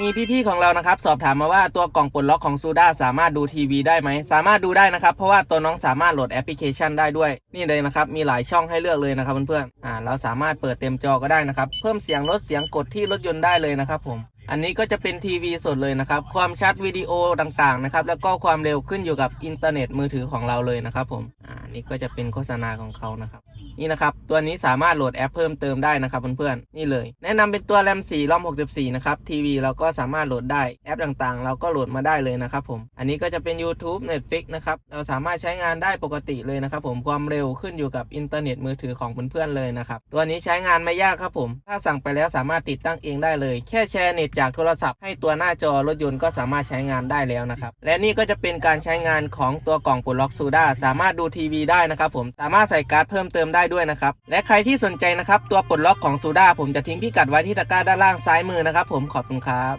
มีพี่ๆของเรานะครับ สอบถามมาว่าตัวกล่องปลดล็อกของซูด้าสามารถดูทีวีได้ไหม สามารถดูได้นะครับ เพราะว่าตัวน้องสามารถโหลดแอปพลิเคชันได้ด้วย นี่เลยนะครับ มีหลายช่องให้เลือกเลยนะครับเพื่อนๆอ่าเราสามารถเปิดเต็มจอก็ได้นะครับ เพิ่มเสียงลดเสียงกดที่รถยนต์ได้เลยนะครับผมอันนี้ก็จะเป็นทีวีสดเลยนะครับ ความชัดวิดีโอต่างๆนะครับ แล้วก็ความเร็วขึ้นอยู่กับอินเทอร์เน็ตมือถือของเราเลยนะครับผม อ่า นี่ก็จะเป็นโฆษณาของเขานะครับ นี่นะครับ ตัวนี้สามารถโหลดแอปเพิ่มเติมได้นะครับเพื่อนๆนี่เลย แนะนำเป็นตัวแรม4 ROM 64 นะครับทีวีเราก็สามารถโหลดได้แอปต่างๆ เราก็โหลดมาได้เลยนะครับผมอันนี้ก็จะเป็น YouTube Netflix นะครับเราสามารถใช้งานได้ปกติเลยนะครับผมความเร็วขึ้นอยู่กับอินเทอร์เน็ตมือถือของเพื่อนๆเลยนะครับตัวนี้ใช้งานไม่ยากครับผม ถ้าสั่งไปแล้วสามารถติดตั้งเองได้เลย แค่แชร์เน็ตจากโทรศัพท์ให้ตัวหน้าจอรถยนต์ก็สามารถใช้งานได้แล้วนะครับและนี่ก็จะเป็นการใช้งานของตัวกล่องปลดล็อกซูด้าสามารถดูทีวีได้นะครับผมสามารถใส่การ์ดเพิ่มเติมได้ด้วยนะครับ และใครที่สนใจนะครับ ตัวปลดล็อกของซูด้าผมจะทิ้งพิกัดไว้ที่ตะกร้าด้านล่างซ้ายมือนะครับ ผมขอบคุณครับ